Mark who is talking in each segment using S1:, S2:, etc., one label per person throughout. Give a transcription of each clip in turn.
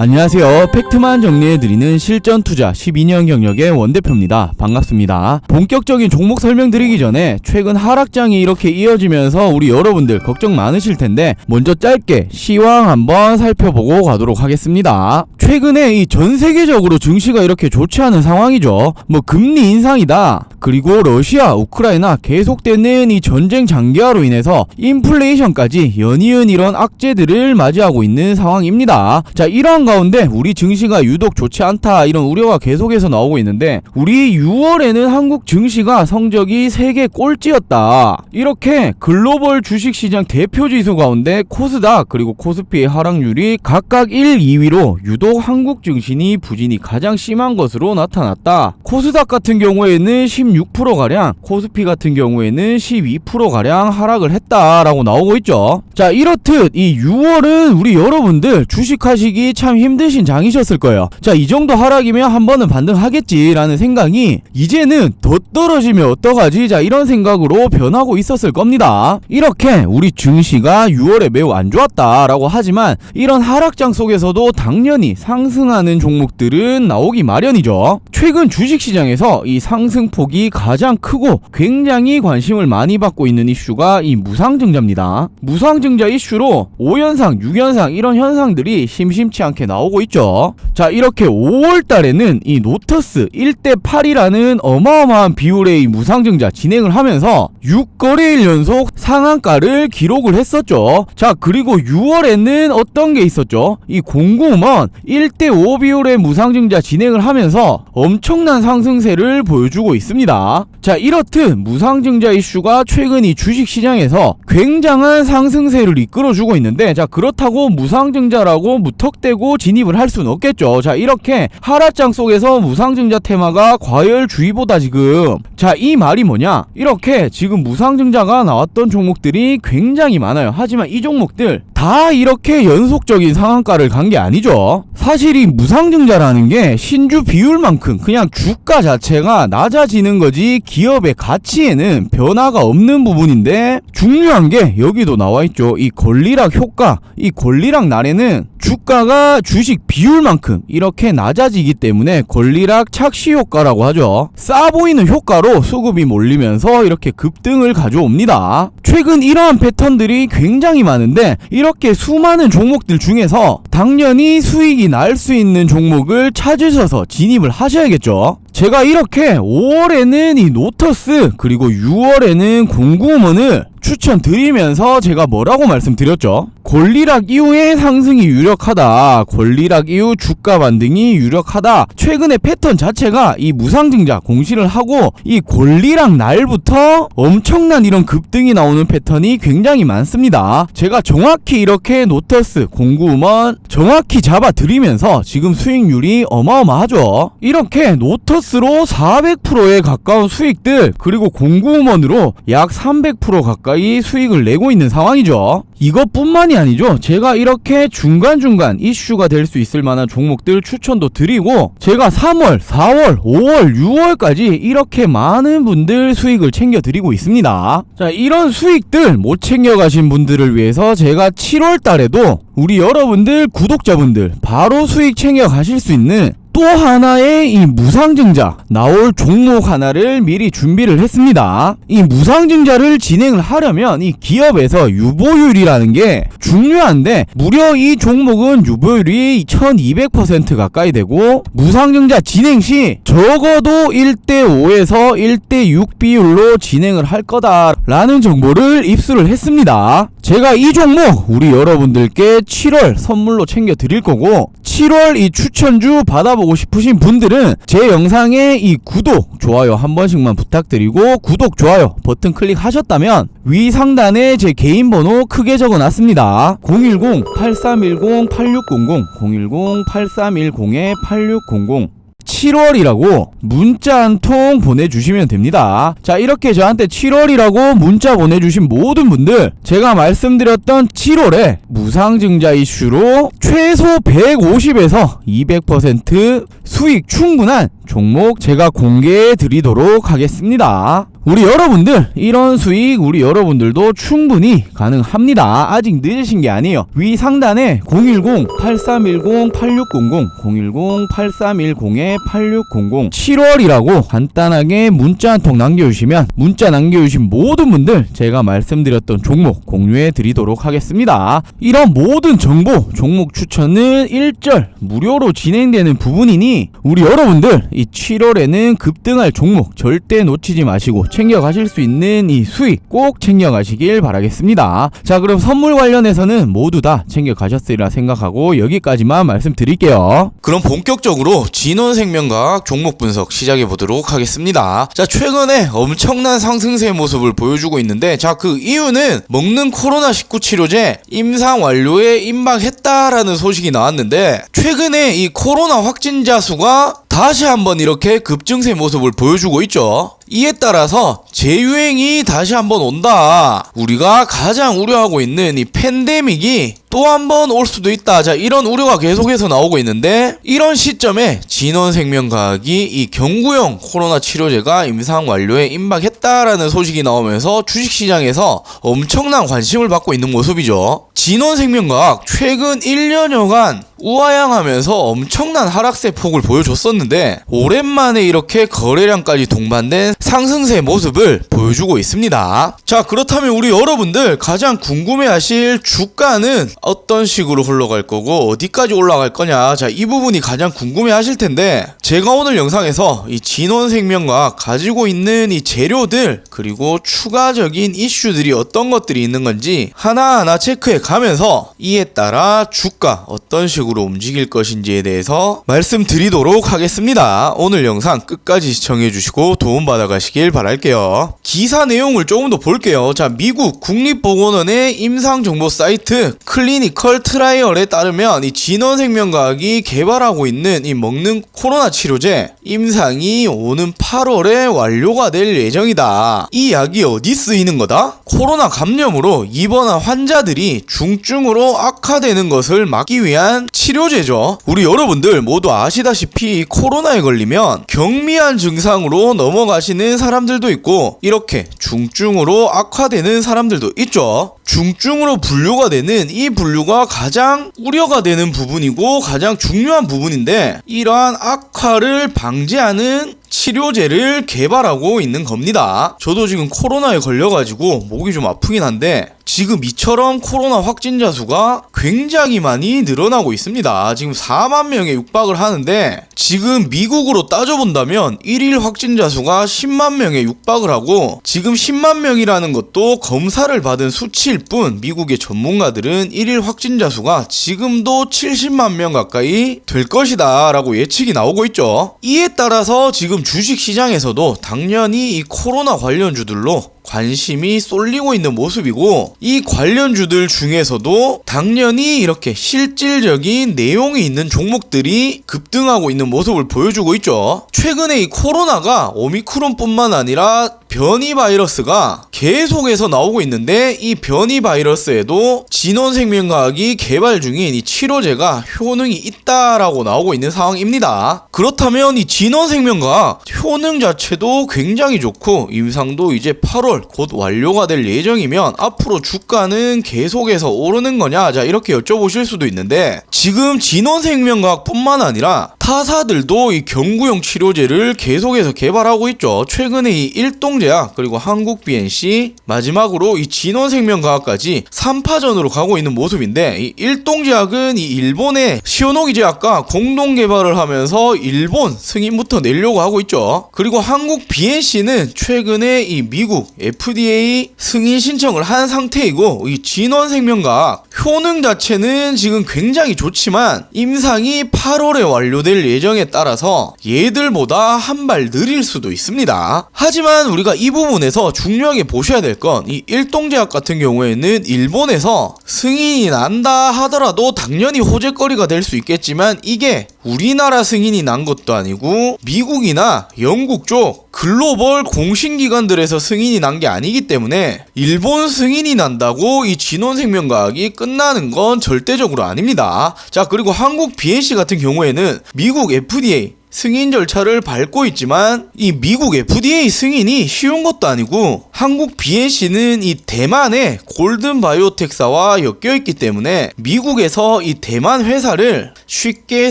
S1: 안녕하세요. 팩트만 정리해드리는 실전 투자 12년 경력의 원대표입니다. 반갑습니다. 본격적인 종목 설명드리기 전에 최근 하락장이 이렇게 이어지면서 우리 여러분들 걱정 많으실 텐데 먼저 짧게 시황 한번 살펴보고 가도록 하겠습니다. 최근에 이 전 세계적으로 증시가 이렇게 좋지 않은 상황이죠. 뭐 금리 인상이다. 그리고 러시아, 우크라이나 계속되는 이 전쟁 장기화로 인해서 인플레이션까지 연이은 이런 악재들을 맞이하고 있는 상황입니다. 자, 이러한 가운데 우리 증시가 유독 좋지 않다 이런 우려가 계속해서 나오고 있는데 우리 6월에는 한국 증시가 성적이 세계 꼴찌였다. 이렇게 글로벌 주식시장 대표 지수 가운데 코스닥 그리고 코스피의 하락률이 각각 1, 2위로 유독 한국 증시니 부진이 가장 심한 것으로 나타났다. 코스닥 같은 경우에는 16%가량, 코스피 같은 경우에는 12%가량 하락을 했다라고 나오고 있죠. 자, 이렇듯 이 6월은 우리 여러분들 주식하시기 참 힘드신 장이셨을 거예요. 자, 이 정도 하락이면 한 번은 반등하겠지라는 생각이 이제는 더 떨어지면 어떡하지? 자, 이런 생각으로 변하고 있었을 겁니다. 이렇게 우리 증시가 6월에 매우 안 좋았다라고 하지만 이런 하락장 속에서도 당연히 상승하는 종목들은 나오기 마련이죠. 최근 주식시장에서 이 상승폭이 가장 크고 굉장히 관심을 많이 받고 있는 이슈가 이 무상증자입니다. 무상증자 이슈로 5현상, 6현상 이런 현상들이 심심치 않게 나오고 있죠. 자, 이렇게 5월 달에는 이 노터스 1대 8이라는 어마어마한 비율의 이 무상증자 진행을 하면서 6거래일 연속 상한가를 기록을 했었죠. 자, 그리고 6월에는 어떤 게 있었죠? 이 공구먼 1대 5 비율의 무상증자 진행을 하면서 엄청난 상승세를 보여주고 있습니다. 자, 이렇듯 무상증자 이슈가 최근 이 주식시장에서 굉장한 상승세를 이끌어주고 있는데 자, 그렇다고 무상증자라고 무턱대고 진입을 할 수는 없겠죠. 자, 이렇게 하락장 속에서 무상증자 테마가 과열주의보다 지금 자, 이 말이 뭐냐? 이렇게 지금 무상증자가 나왔던 종목들이 굉장히 많아요. 하지만 이 종목들 다 이렇게 연속적인 상한가를 간 게 아니죠. 사실 이 무상증자라는 게 신주 비율만큼 그냥 주가 자체가 낮아지는 거지 기업의 가치에는 변화가 없는 부분인데 중요한 게 여기도 나와 있죠. 이 권리락 효과, 이 권리락 날에는 주가가 주식 비율만큼 이렇게 낮아지기 때문에 권리락 착시 효과라고 하죠. 싸 보이는 효과로 수급이 몰리면서 이렇게 급등을 가져옵니다. 최근 이러한 패턴들이 굉장히 많은데 이렇게 수많은 종목들 중에서 당연히 수익이 날 수 있는 종목을 찾으셔서 진입을 하셔야겠죠. 제가 이렇게 5월에는 이 노터스 그리고 6월에는 공구먼을 추천드리면서 제가 뭐라고 말씀드렸죠? 권리락 이후에 상승이 유력하다. 권리락 이후 주가 반등이 유력하다. 최근의 패턴 자체가 이 무상증자 공시를 하고 이 권리락 날부터 엄청난 이런 급등이 나오는 패턴이 굉장히 많습니다. 제가 정확히 이렇게 노터스, 공구먼 정확히 잡아드리면서 지금 수익률이 어마어마하죠. 이렇게 노터스로 400%에 가까운 수익들 그리고 공구먼으로 약 300% 가까이 수익을 내고 있는 상황이죠. 이것뿐만이 아니죠. 제가 이렇게 중간중간 이슈가 될 수 있을 만한 종목들 추천도 드리고 제가 3월, 4월, 5월, 6월까지 이렇게 많은 분들 수익을 챙겨 드리고 있습니다. 자, 이런 수익들 못 챙겨 가신 분들을 위해서 제가 7월 달에도 우리 여러분들 구독자분들 바로 수익 챙겨 가실 수 있는 또 하나의 이 무상증자 나올 종목 하나를 미리 준비를 했습니다. 이 무상증자를 진행을 하려면 이 기업에서 유보율이라는 게 중요한데 무려 이 종목은 유보율이 1200% 가까이 되고 무상증자 진행 시 적어도 1대5에서 1대6 비율로 진행을 할 거다라는 정보를 입수를 했습니다. 제가 이 종목 우리 여러분들께 7월 선물로 챙겨 드릴 거고 7월 이 추천주 받아보고 싶으신 분들은 제 영상에 이 구독, 좋아요 한 번씩만 부탁드리고 구독, 좋아요 버튼 클릭하셨다면 위 상단에 제 개인 번호 크게 적어 놨습니다. 010-8310-8600 010-8310-8600 7월이라고 문자 한 통 보내주시면 됩니다. 자, 이렇게 저한테 7월이라고 문자 보내주신 모든 분들, 제가 말씀드렸던 7월에 무상증자 이슈로 최소 150에서 200% 수익 충분한 종목 제가 공개해 드리도록 하겠습니다. 우리 여러분들 이런 수익 우리 여러분들도 충분히 가능합니다. 아직 늦으신 게 아니에요. 위 상단에 010-8310-8600 010-8310-8600 7월이라고 간단하게 문자 한 통 남겨주시면 문자 남겨주신 모든 분들 제가 말씀드렸던 종목 공유해 드리도록 하겠습니다. 이런 모든 정보 종목 추천은 일절 무료로 진행되는 부분이니 우리 여러분들 이 7월에는 급등할 종목 절대 놓치지 마시고 챙겨가실 수 있는 이 수익 꼭 챙겨가시길 바라겠습니다. 자 그럼 선물 관련해서는 모두 다 챙겨가셨으리라 생각하고 여기까지만 말씀드릴게요.
S2: 그럼 본격적으로 진원생명과학 종목 분석 시작해 보도록 하겠습니다. 자, 최근에 엄청난 상승세 모습을 보여주고 있는데, 자, 그 이유는 먹는 코로나19 치료제 임상 완료에 임박했다라는 소식이 나왔는데, 최근에 이 코로나 확진자 수가 다시 한번 이렇게 급증세 모습을 보여주고 있죠. 이에 따라서 재유행이 다시 한번 온다. 우리가 가장 우려하고 있는 이 팬데믹이 또 한 번 올 수도 있다. 자, 이런 우려가 계속해서 나오고 있는데 이런 시점에 진원생명과학이 이 경구용 코로나 치료제가 임상 완료에 임박했다라는 소식이 나오면서 주식시장에서 엄청난 관심을 받고 있는 모습이죠. 진원생명과학 최근 1년여간 우하향하면서 엄청난 하락세 폭을 보여줬었는데 오랜만에 이렇게 거래량까지 동반된 상승세 모습을 보여주고 있습니다. 자 그렇다면 우리 여러분들 가장 궁금해하실 주가는 어떤 식으로 흘러갈 거고 어디까지 올라갈 거냐 자 이 부분이 가장 궁금해 하실 텐데 제가 오늘 영상에서 이 진원생명과 가지고 있는 이 재료들 그리고 추가적인 이슈들이 어떤 것들이 있는 건지 하나하나 체크해 가면서 이에 따라 주가 어떤 식으로 움직일 것인지에 대해서 말씀드리도록 하겠습니다. 오늘 영상 끝까지 시청해 주시고 도움 받아 가시길 바랄게요. 기사 내용을 조금 더 볼게요. 자, 미국 국립보건원의 임상 정보 사이트 클리니컬 트라이얼에 따르면 이 진원생명과학이 개발하고 있는 이 먹는 코로나 치료제 임상이 오는 8월에 완료가 될 예정이다. 이 약이 어디 쓰이는 거다? 코로나 감염으로 입원한 환자들이 중증으로 악화되는 것을 막기 위한 치료제죠. 우리 여러분들 모두 아시다시피 코로나에 걸리면 경미한 증상으로 넘어가시는 사람들도 있고 이렇게 중증으로 악화되는 사람들도 있죠. 중증으로 분류가 되는 이 분류가 가장 우려가 되는 부분이고 가장 중요한 부분인데 이러한 악화를 방지하는 치료제를 개발하고 있는 겁니다. 저도 지금 코로나에 걸려가지고 목이 좀 아프긴 한데 지금 이처럼 코로나 확진자 수가 굉장히 많이 늘어나고 있습니다. 지금 4만 명에 육박을 하는데 지금 미국으로 따져본다면 1일 확진자 수가 10만 명에 육박을 하고 지금 10만 명이라는 것도 검사를 받은 수치일 뿐 미국의 전문가들은 1일 확진자 수가 지금도 70만 명 가까이 될 것이다 라고 예측이 나오고 있죠. 이에 따라서 지금 주식 시장에서도 당연히 이 코로나 관련주들로 관심이 쏠리고 있는 모습이고 이 관련주들 중에서도 당연히 이렇게 실질적인 내용이 있는 종목들이 급등하고 있는 모습을 보여주고 있죠. 최근에 이 코로나가 오미크론뿐만 아니라 변이 바이러스가 계속해서 나오고 있는데 이 변이 바이러스에도 진원생명과학이 개발 중인 이 치료제가 효능이 있다라고 나오고 있는 상황입니다. 그렇다면 이 진원생명과학 효능 자체도 굉장히 좋고 임상도 이제 8월 곧 완료가 될 예정이면 앞으로 주가는 계속해서 오르는 거냐? 자 이렇게 여쭤보실 수도 있는데 지금 진원생명과학뿐만 아니라 타사들도 이 경구용 치료제를 계속해서 개발하고 있죠. 최근에 이 일동제약 그리고 한국 BNC 마지막으로 이 진원생명과학까지 3파전으로 가고 있는 모습인데 이 일동제약은 이 일본의 시오노기 제약과 공동 개발을 하면서 일본 승인부터 내려고 하고 있죠. 그리고 한국 BNC는 최근에 이 미국 FDA 승인 신청을 한 상태이고 이 진원생명과학 효능 자체는 지금 굉장히 좋지만 임상이 8월에 완료될 예정에 따라서 얘들보다 한 발 느릴 수도 있습니다. 하지만 우리가 이 부분에서 중요하게 보셔야 될 건 이 일동제약 같은 경우에는 일본에서 승인이 난다 하더라도 당연히 호재거리가 될 수 있겠지만 이게 우리나라 승인이 난 것도 아니고 미국이나 영국 쪽 글로벌 공신기관들에서 승인이 난 게 아니기 때문에 일본 승인이 난다고 이 진원생명과학이 끝나는 건 절대적으로 아닙니다. 자 그리고 한국 BNC 같은 경우에는 미국 FDA 승인 절차를 밟고 있지만 이 미국 FDA 승인이 쉬운 것도 아니고 한국 BNC는 이 대만의 골든 바이오텍사와 엮여 있기 때문에 미국에서 이 대만 회사를 쉽게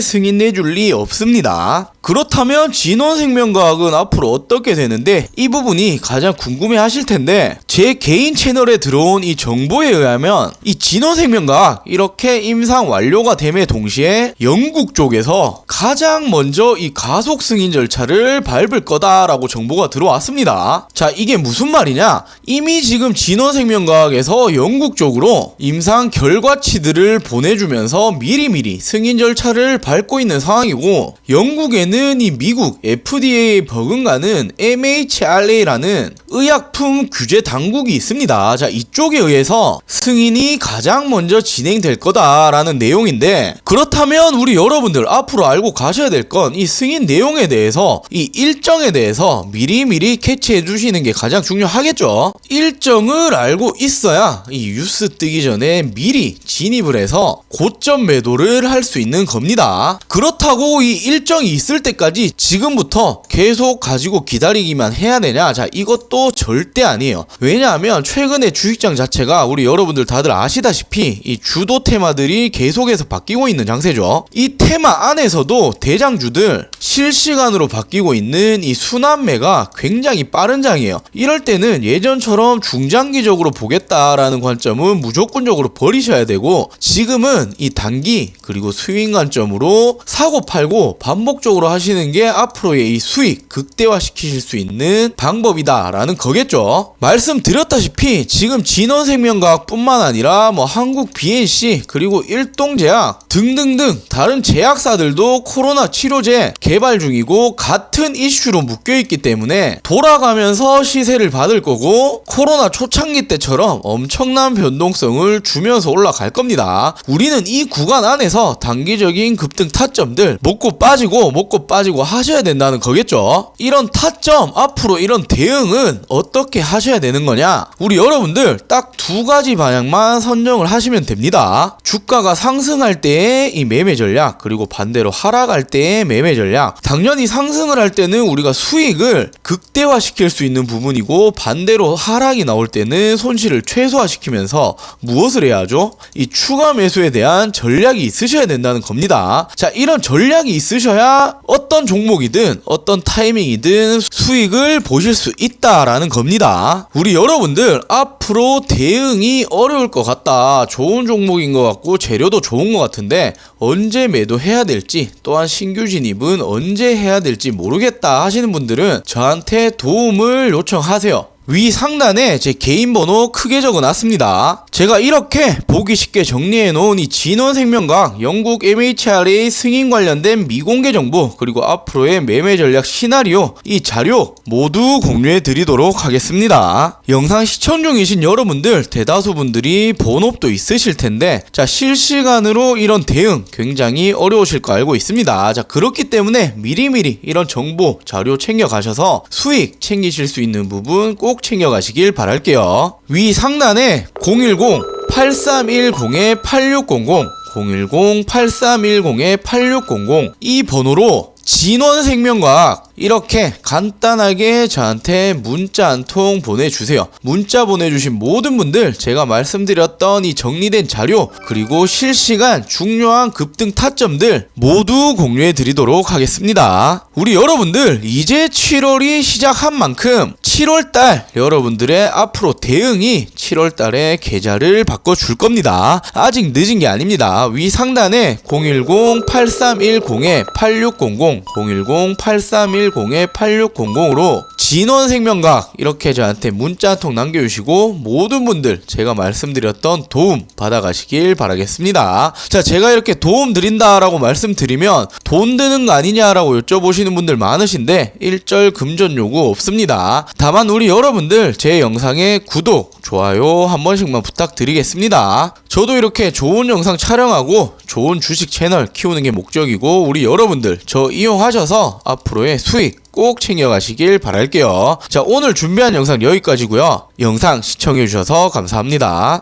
S2: 승인해 줄 리 없습니다. 그렇다면 진원생명과학은 앞으로 어떻게 되는데 이 부분이 가장 궁금해 하실 텐데 제 개인 채널에 들어온 이 정보에 의하면 이 진원생명과학 이렇게 임상 완료가 됨에 동시에 영국 쪽에서 가장 먼저 이 가속 승인 절차를 밟을 거다라고 정보가 들어왔습니다. 자 이게 무슨 말이냐 이미 지금 진원생명과학에서 영국 쪽으로 임상 결과치들을 보내주면서 미리미리 승인 절차를 밟고 있는 상황이고 영국에는 이 미국 FDA 버금가는 MHRA라는 의약품 규제 당국이 있습니다. 자, 이쪽에 의해서 승인이 가장 먼저 진행될 거다라는 내용인데 그렇다면 우리 여러분들 앞으로 알고 가셔야 될 건 이 승인 내용에 대해서 이 일정에 대해서 미리미리 캐치해 주시는 게 가장 중요하겠죠. 일정을 알고 있어야 이 뉴스 뜨기 전에 미리 진입을 해서 고점 매도를 할 수 있는 겁니다. 그렇다고 이 일정이 있을 때까지 지금부터 계속 가지고 기다리기만 해야 되냐? 자, 이것도 절대 아니에요. 왜냐하면 최근에 주식장 자체가 우리 여러분들 다들 아시다시피 이 주도 테마들이 계속해서 바뀌고 있는 장세죠. 이 테마 안에서도 대장주들 실시간으로 바뀌고 있는 이 순환매가 굉장히 빠른 장이에요. 이럴 때는 예전처럼 중장기적으로 보겠다라는 관점은 무조건적으로 버리셔야 되고 지금은 이 단기 그리고 스윙 관점으로 사고 팔고 반복적으로 하시는 게 앞으로의 이 수익 극대화시키실 수 있는 방법이다라는 거겠죠. 말씀드렸다시피 지금 진원생명과학뿐만 아니라 뭐 한국 BNC 그리고 일동제약 등등등 다른 제약사들도 코로나 치료제 개발 중이고 같은 이슈로 묶여 있기 때문에 돌아가면서 시세를 받을 거고 코로나 초창기 때처럼 엄청난 변동성을 주면서 올라갈 겁니다. 우리는 이 구간 안에서 단기적인 급등 타 점들 먹고 빠지고 먹고 빠지고 하셔야 된다는 거겠죠. 이런 타점 앞으로 이런 대응은 어떻게 하셔야 되는 거냐? 우리 여러분들 딱 두 가지 방향만 선정을 하시면 됩니다. 주가가 상승할 때의 이 매매 전략 그리고 반대로 하락할 때의 매매 전략. 당연히 상승을 할 때는 우리가 수익을 극대화시킬 수 있는 부분이고 반대로 하락이 나올 때는 손실을 최소화시키면서 무엇을 해야 하죠? 이 추가 매수에 대한 전략이 있으셔야 된다는 겁니다. 자, 이런 전략이 있으셔야 어떤 종목이든 어떤 타이밍이든 수익을 보실 수 있다라는 겁니다. 우리 여러분들 앞으로 대응이 어려울 것 같다. 좋은 종목인 것 같고 재료도 좋은 것 같은데 언제 매도해야 될지 또한 신규 진입은 언제 해야 될지 모르겠다 하시는 분들은 저한테 도움을 요청하세요. 위 상단에 제 개인 번호 크게 적어 놨습니다. 제가 이렇게 보기 쉽게 정리해 놓은 이 진원생명과학 영국 MHRA 승인 관련된 미공개 정보 그리고 앞으로의 매매 전략 시나리오 이 자료 모두 공유해 드리도록 하겠습니다. 영상 시청 중이신 여러분들 대다수 분들이 본업도 있으실 텐데 자 실시간으로 이런 대응 굉장히 어려우실 거 알고 있습니다. 자 그렇기 때문에 미리미리 이런 정보 자료 챙겨 가셔서 수익 챙기실 수 있는 부분 꼭 챙겨 가시길 바랄게요. 위 상단에 010-8310-8600 010-8310-8600 이 번호로 진원생명과학 이렇게 간단하게 저한테 문자 한 통 보내주세요. 문자 보내주신 모든 분들 제가 말씀드렸던 이 정리된 자료 그리고 실시간 중요한 급등 타점들 모두 공유해 드리도록 하겠습니다. 우리 여러분들 이제 7월이 시작한 만큼 7월달 여러분들의 앞으로 대응이 7월달에 계좌를 바꿔줄 겁니다. 아직 늦은 게 아닙니다. 위 상단에 010-8310-8600 010-8310-8600으로 진원생명각 이렇게 저한테 문자 한 통 남겨주시고 모든 분들 제가 말씀드렸던 도움 받아가시길 바라겠습니다. 자 제가 이렇게 도움 드린다라고 말씀드리면 돈 드는 거 아니냐라고 여쭤보시는 분들 많으신데 일절 금전 요구 없습니다. 다만 우리 여러분들 제 영상에 구독, 좋아요 한 번씩만 부탁드리겠습니다. 저도 이렇게 좋은 영상 촬영하고 좋은 주식 채널 키우는 게 목적이고 우리 여러분들 저 이용하셔서 앞으로의 수익 꼭 챙겨가시길 바랄게요. 자 오늘 준비한 영상 여기까지고요. 영상 시청해주셔서 감사합니다.